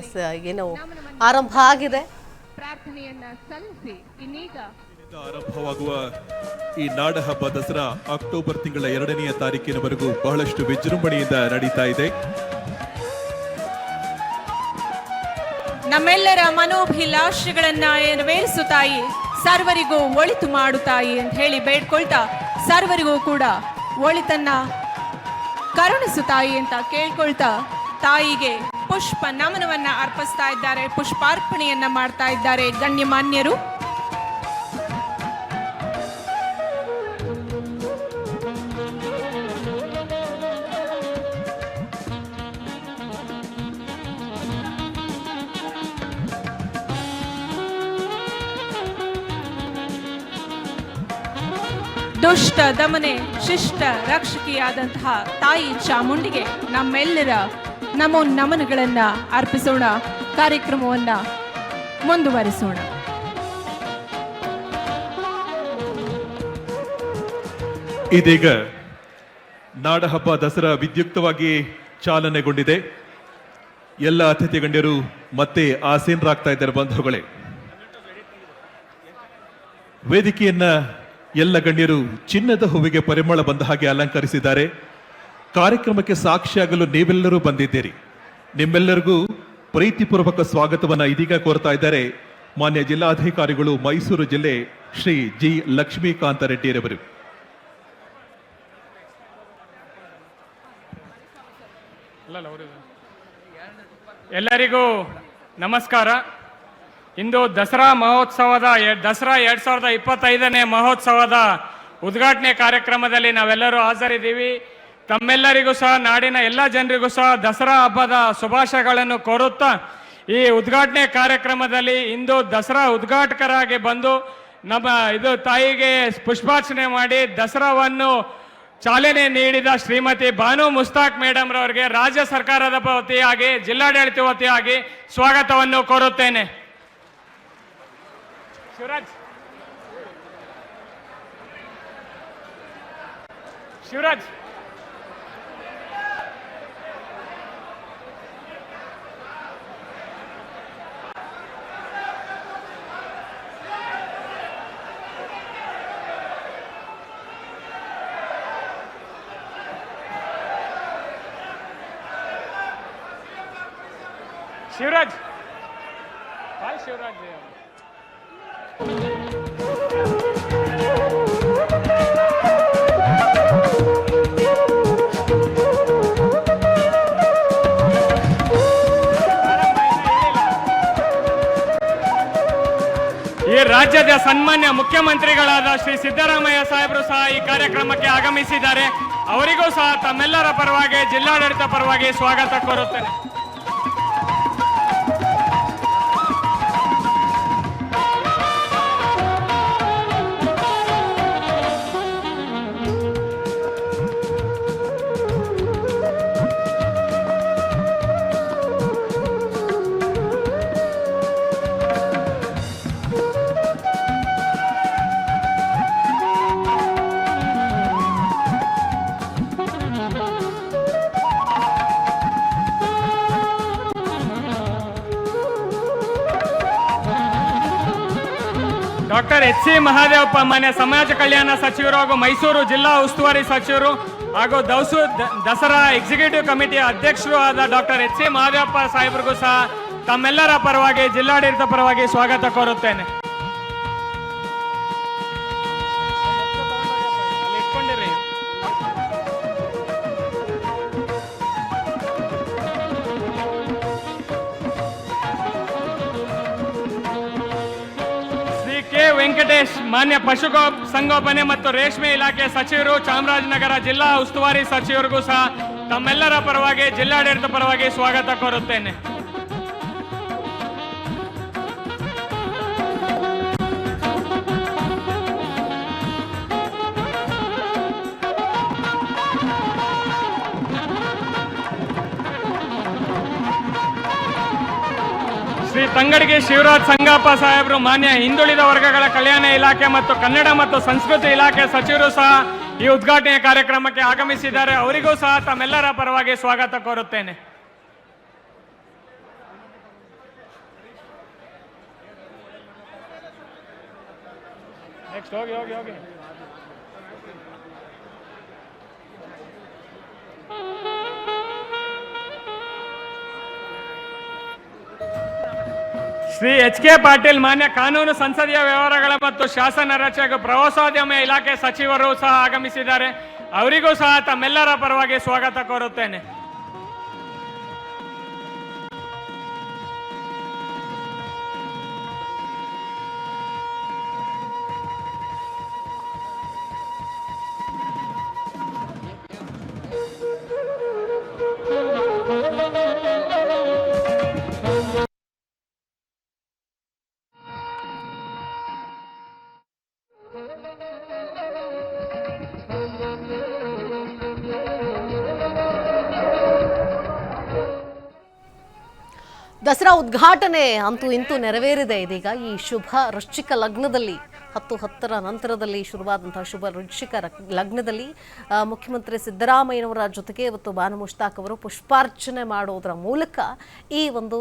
S ಏನು ಆರಂಭ ಆಗಿದೆ. ಪ್ರಾರ್ಥನೆಯನ್ನ ಸಲ್ಲಿಸಿ ಇನ್ನೀಗ ಆರಂಭವಾಗುವ ಈ ನಾಡ ಹಬ್ಬ ದಸರಾ ಅಕ್ಟೋಬರ್ ತಿಂಗಳ ಎರಡನೆಯ ತಾರೀಕಿನವರೆಗೂ ಬಹಳಷ್ಟು ವಿಜೃಂಭಣೆಯಿಂದ ನಡೀತಾ ಇದೆ. ನಮ್ಮೆಲ್ಲರ ಮನೋಭಿಲಾಷೆಗಳನ್ನ ನೆರವೇರಿಸು ತಾಯಿ. ಸರ್ವರಿಗೂ ಒಳಿತು ಮಾಡು ತಾಯಿ ಅಂತ ಹೇಳಿ ಬೇಡ್ಕೊಳ್ತಾ ಸರ್ವರಿಗೂ ಕೂಡ ಒಳಿತನ್ನ ಕರುಣಿಸು ತಾಯಿ ಅಂತ ಕೇಳ್ಕೊಳ್ತಾ ತಾಯಿಗೆ ಪುಷ್ಪ ನಮನವನ್ನ ಅರ್ಪಿಸ್ತಾ ಇದ್ದಾರೆ, ಪುಷ್ಪಾರ್ಪಣೆಯನ್ನ ಮಾಡ್ತಾ ಇದ್ದಾರೆ ಗಣ್ಯಮಾನ್ಯರು. ದುಷ್ಟ ದಮನೆ, ಶಿಷ್ಟ ರಕ್ಷಕಿಯಾದಂತಹ ತಾಯಿ ಚಾಮುಂಡಿಗೆ ನಮ್ಮೆಲ್ಲರ ನಮೋ ನಮನಗಳನ್ನು ಅರ್ಪಿಸೋಣ. ಕಾರ್ಯಕ್ರಮವನ್ನ ಮುಂದುವರಿಸೋಣ. ಇದೀಗ ನಾಡಹಬ್ಬ ದಸರಾ ವಿದ್ಯುಕ್ತವಾಗಿ ಚಾಲನೆಗೊಂಡಿದೆ. ಎಲ್ಲ ಅತಿಥಿ ಗಣ್ಯರು ಮತ್ತೆ ಆಸೀನರಾಗ್ತಾ ಇದ್ದಾರೆ ಬಂಧುಗಳೇ. ವೇದಿಕೆಯನ್ನ ಎಲ್ಲ ಗಣ್ಯರು ಚಿನ್ನದ ಹೂವಿಗೆ ಪರಿಮಳ ಬಂದ ಹಾಗೆ ಅಲಂಕರಿಸಿದ್ದಾರೆ. ಕಾರ್ಯಕ್ರಮಕ್ಕೆ ಸಾಕ್ಷಿಯಾಗಲು ನೀವೆಲ್ಲರೂ ಬಂದಿದ್ದೀರಿ. ನಿಮ್ಮೆಲ್ಲರಿಗೂ ಪ್ರೀತಿಪೂರ್ವಕ ಸ್ವಾಗತವನ್ನು ಇದೀಗ ಕೋರ್ತಾ ಇದ್ದಾರೆ ಮಾನ್ಯ ಜಿಲ್ಲಾಧಿಕಾರಿಗಳು ಮೈಸೂರು ಜಿಲ್ಲೆ ಶ್ರೀ ಜಿ ಲಕ್ಷ್ಮೀಕಾಂತ ರೆಡ್ಡಿರವರು. ಎಲ್ಲರಿಗೂ ನಮಸ್ಕಾರ. ಇಂದು ದಸರಾ ಮಹೋತ್ಸವದ ದಸರಾ ಎರಡ್ ಸಾವಿರದ ಇಪ್ಪತ್ತೈದನೇ ಮಹೋತ್ಸವದ ಉದ್ಘಾಟನೆ ಕಾರ್ಯಕ್ರಮದಲ್ಲಿ ನಾವೆಲ್ಲರೂ ಹಾಜರಿದ್ದೀವಿ. ತಮ್ಮೆಲ್ಲರಿಗೂ ಸಹ, ನಾಡಿನ ಎಲ್ಲ ಜನರಿಗೂ ಸಹ ದಸರಾ ಹಬ್ಬದ ಶುಭಾಶಯಗಳನ್ನು ಕೋರುತ್ತಾ, ಈ ಉದ್ಘಾಟನೆ ಕಾರ್ಯಕ್ರಮದಲ್ಲಿ ಇಂದು ದಸರಾ ಉದ್ಘಾಟಕರಾಗಿ ಬಂದು ನಮ್ಮ ಇದು ತಾಯಿಗೆ ಪುಷ್ಪಾರ್ಚನೆ ಮಾಡಿ ದಸರಾವನ್ನು ಚಾಲನೆ ನೀಡಿದ ಶ್ರೀಮತಿ ಬಾನು ಮುಸ್ತಾಕ್ ಮೇಡಮ್ ರವರಿಗೆ ರಾಜ್ಯ ಸರ್ಕಾರದ ವತಿಯಾಗಿ, ಜಿಲ್ಲಾಡಳಿತ ವತಿಯಾಗಿ ಸ್ವಾಗತವನ್ನು ಕೋರುತ್ತೇನೆ. ಶಿವರಾಜ್. ಶಿವರಾಜ್. ಶಿವರಾಜ್. ಬಾಯ್ ಶಿವರಾಜ್. ಈ ರಾಜ್ಯದ ಸನ್ಮಾನ್ಯ ಮುಖ್ಯಮಂತ್ರಿಗಳಾದ ಶ್ರೀ ಸಿದ್ದರಾಮಯ್ಯ ಸಾಹೇಬರು ಸಹ ಈ ಕಾರ್ಯಕ್ರಮಕ್ಕೆ ಆಗಮಿಸಿದ್ದಾರೆ. ಅವರಿಗೂ ಸಹ ತಮ್ಮೆಲ್ಲರ ಪರವಾಗಿ, ಜಿಲ್ಲಾಡಳಿತ ಪರವಾಗಿ ಸ್ವಾಗತ ಕೋರುತ್ತೇನೆ. ಡಾಕ್ಟರ್ ಎಚ್ ಸಿ ಮಹಾದೇವಪ್ಪ ಮಾನ್ಯ ಸಮಾಜ ಕಲ್ಯಾಣ ಸಚಿವರು ಹಾಗೂ ಮೈಸೂರು ಜಿಲ್ಲಾ ಉಸ್ತುವಾರಿ ಸಚಿವರು ಹಾಗೂ ದೌಸು ದಸರಾ ಎಕ್ಸಿಕ್ಯೂಟಿವ್ ಕಮಿಟಿ ಅಧ್ಯಕ್ಷರು ಆದ ಡಾಕ್ಟರ್ ಎಚ್ ಸಿ ಮಹಾದೇವಪ್ಪ ಸಾಹೇಬರಿಗೂ ಸಹ ತಮ್ಮೆಲ್ಲರ ಪರವಾಗಿ ಜಿಲ್ಲಾಡಳಿತ ಪರವಾಗಿ ಸ್ವಾಗತ ಕೋರುತ್ತೇನೆ. ವೆಂಕಟೇಶ್, ಮಾನ್ಯ ಪಶು ಸಂಗೋಪನೆ ಮತ್ತು ರೇಷ್ಮೆ ಇಲಾಖೆ ಸಚಿವರು, ಚಾಮರಾಜನಗರ ಜಿಲ್ಲಾ ಉಸ್ತುವಾರಿ ಸಚಿವರಿಗೂ ಸಹ ತಮ್ಮೆಲ್ಲರ ಪರವಾಗಿ ಜಿಲ್ಲಾಡಳಿತ ಪರವಾಗಿ ಸ್ವಾಗತ ಕೋರುತ್ತೇನೆ. ತಂಗಡಿಗೆ ಶಿವರಾಜ್ ಸಂಗಪ್ಪ ಸಾಹೇಬರು ಮಾನ್ಯ ಹಿಂದುಳಿದ ವರ್ಗಗಳ ಕಲ್ಯಾಣ ಇಲಾಖೆ ಮತ್ತು ಕನ್ನಡ ಮತ್ತು ಸಂಸ್ಕೃತಿ ಇಲಾಖೆ ಸಚಿವರು ಸಹ ಈ ಉದ್ಘಾಟನೆಯ ಕಾರ್ಯಕ್ರಮಕ್ಕೆ ಆಗಮಿಸಿದ್ದಾರೆ. ಅವರಿಗೂ ಸಹ ತಮ್ಮೆಲ್ಲರ ಪರವಾಗಿ ಸ್ವಾಗತ ಕೋರುತ್ತೇನೆ. ಹೋಗಿ ಹೋಗಿ ಹೋಗಿ. ಶ್ರೀ ಎಚ್ ಕೆ ಪಾಟೀಲ್ ಮಾನ್ಯ ಕಾನೂನು ಸಂಸದೀಯ ವ್ಯವಹಾರಗಳ ಮತ್ತು ಶಾಸನ ರಚಕ ಪ್ರವಾಸೋದ್ಯಮ ಇಲಾಖೆ ಸಚಿವರು ಸಹ ಆಗಮಿಸಿದ್ದಾರೆ. ಅವರಿಗೂ ಸಹ ತಮ್ಮೆಲ್ಲರ ಪರವಾಗಿ ಸ್ವಾಗತ ಕೋರುತ್ತೇನೆ. ದಸರಾ ಉದ್ಘಾಟನೆ ಅಂತೂ ಇಂತೂ ನೆರವೇರಿದೆ ಇದೀಗ. ಈ ಶುಭ ವೃಶ್ಚಿಕ ಲಗ್ನದಲ್ಲಿ, ಹತ್ತು ಹತ್ತರ ನಂತರದಲ್ಲಿ ಶುರುವಾದಂತಹ ಶುಭ ವೃಶ್ಚಿಕ ಲಗ್ನದಲ್ಲಿ ಮುಖ್ಯಮಂತ್ರಿ ಸಿದ್ದರಾಮಯ್ಯನವರ ಜೊತೆಗೆ ಇವತ್ತು ಬಾನು ಮುಷ್ತಾಕ್ ಅವರು ಪುಷ್ಪಾರ್ಚನೆ ಮಾಡೋದರ ಮೂಲಕ ಈ ಒಂದು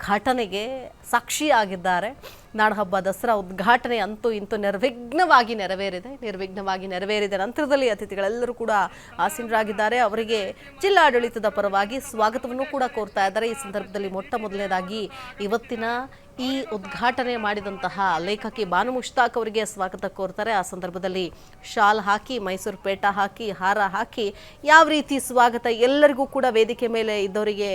ಘಟನೆಗೆ ಸಾಕ್ಷಿಯಾಗಿದ್ದಾರೆ. ನಾಡಹಬ್ಬ ದಸರಾ ಉದ್ಘಾಟನೆ ಅಂತೂ ಇಂತೂ ನಿರ್ವಿಘ್ನವಾಗಿ ನೆರವೇರಿದೆ. ನಿರ್ವಿಘ್ನವಾಗಿ ನೆರವೇರಿದ ನಂತರದಲ್ಲಿ ಅತಿಥಿಗಳೆಲ್ಲರೂ ಕೂಡ ಆಸೀನರಾಗಿದ್ದಾರೆ. ಅವರಿಗೆ ಜಿಲ್ಲಾಡಳಿತದ ಪರವಾಗಿ ಸ್ವಾಗತವನ್ನು ಕೂಡ ಕೋರ್ತಾ ಇದ್ದಾರೆ. ಈ ಸಂದರ್ಭದಲ್ಲಿ ಮೊಟ್ಟ ಮೊದಲನೇದಾಗಿ ಇವತ್ತಿನ ಈ ಉದ್ಘಾಟನೆ ಮಾಡಿದಂತಹ ಲೇಖಕಿ ಬಾನು ಮುಷ್ತಾಕ್ ಅವರಿಗೆ ಸ್ವಾಗತ ಕೋರ್ತಾರೆ. ಆ ಸಂದರ್ಭದಲ್ಲಿ ಶಾಲ್ ಹಾಕಿ, ಮೈಸೂರು ಪೇಟ ಹಾಕಿ, ಹಾರ ಹಾಕಿ ಯಾವ ರೀತಿ ಸ್ವಾಗತ ಎಲ್ಲರಿಗೂ ಕೂಡ ವೇದಿಕೆ ಮೇಲೆ ಇದ್ದವರಿಗೆ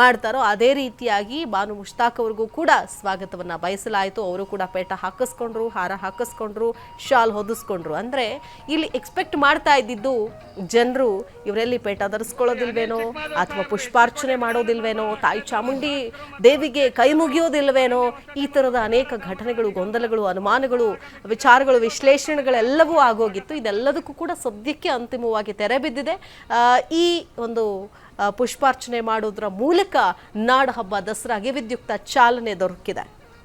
ಮಾಡ್ತಾರೋ ಅದೇ ರೀತಿಯಾಗಿ ಬಾನು ಮುಷ್ತಾಕ್ ಅವ್ರಿಗೂ ಕೂಡ ಸ್ವಾಗತವನ್ನ ಬಯಸಲಾಯಿತು. ಅವರು ಕೂಡ ಪೇಟ ಹಾಕಿಸ್ಕೊಂಡ್ರು, ಹಾರ ಹಾಕಿಸ್ಕೊಂಡ್ರು, ಶಾಲ್ ಹೊದಿಸ್ಕೊಂಡ್ರು. ಅಂದ್ರೆ ಇಲ್ಲಿ ಎಕ್ಸ್ಪೆಕ್ಟ್ ಮಾಡ್ತಾ ಇದ್ದಿದ್ದು ಜನರು ಇವರಲ್ಲಿ ಪೇಟ ಧರಿಸ್ಕೊಳ್ಳೋದಿಲ್ವೇನೋ, ಅಥವಾ ಪುಷ್ಪಾರ್ಚನೆ ಮಾಡೋದಿಲ್ವೇನೋ, ತಾಯಿ ಚಾಮುಂಡಿ ದೇವಿಗೆ ಕೈ ಮುಗಿಯೋದಿಲ್ವೇನೋ ಈ ಥರದ ಅನೇಕ ಘಟನೆಗಳು, ಗೊಂದಲಗಳು, ಅನುಮಾನಗಳು, ವಿಚಾರಗಳು, ವಿಶ್ಲೇಷಣೆಗಳೆಲ್ಲವೂ ಆಗೋಗಿತ್ತು. ಇದೆಲ್ಲದಕ್ಕೂ ಕೂಡ ಸದ್ಯಕ್ಕೆ ಅಂತಿಮವಾಗಿ ತೆರೆ ಬಿದ್ದಿದೆ. ಈ ಒಂದು ಪುಷ್ಪಾರ್ಚನೆ ಮಾಡೋದ್ರ ಮೂಲಕ ನಾಡಹಬ್ಬ ದಸರಾಗೆ ವಿದ್ಯುಕ್ತ ಚಾಲನೆ ದೊರಕಿದೆ.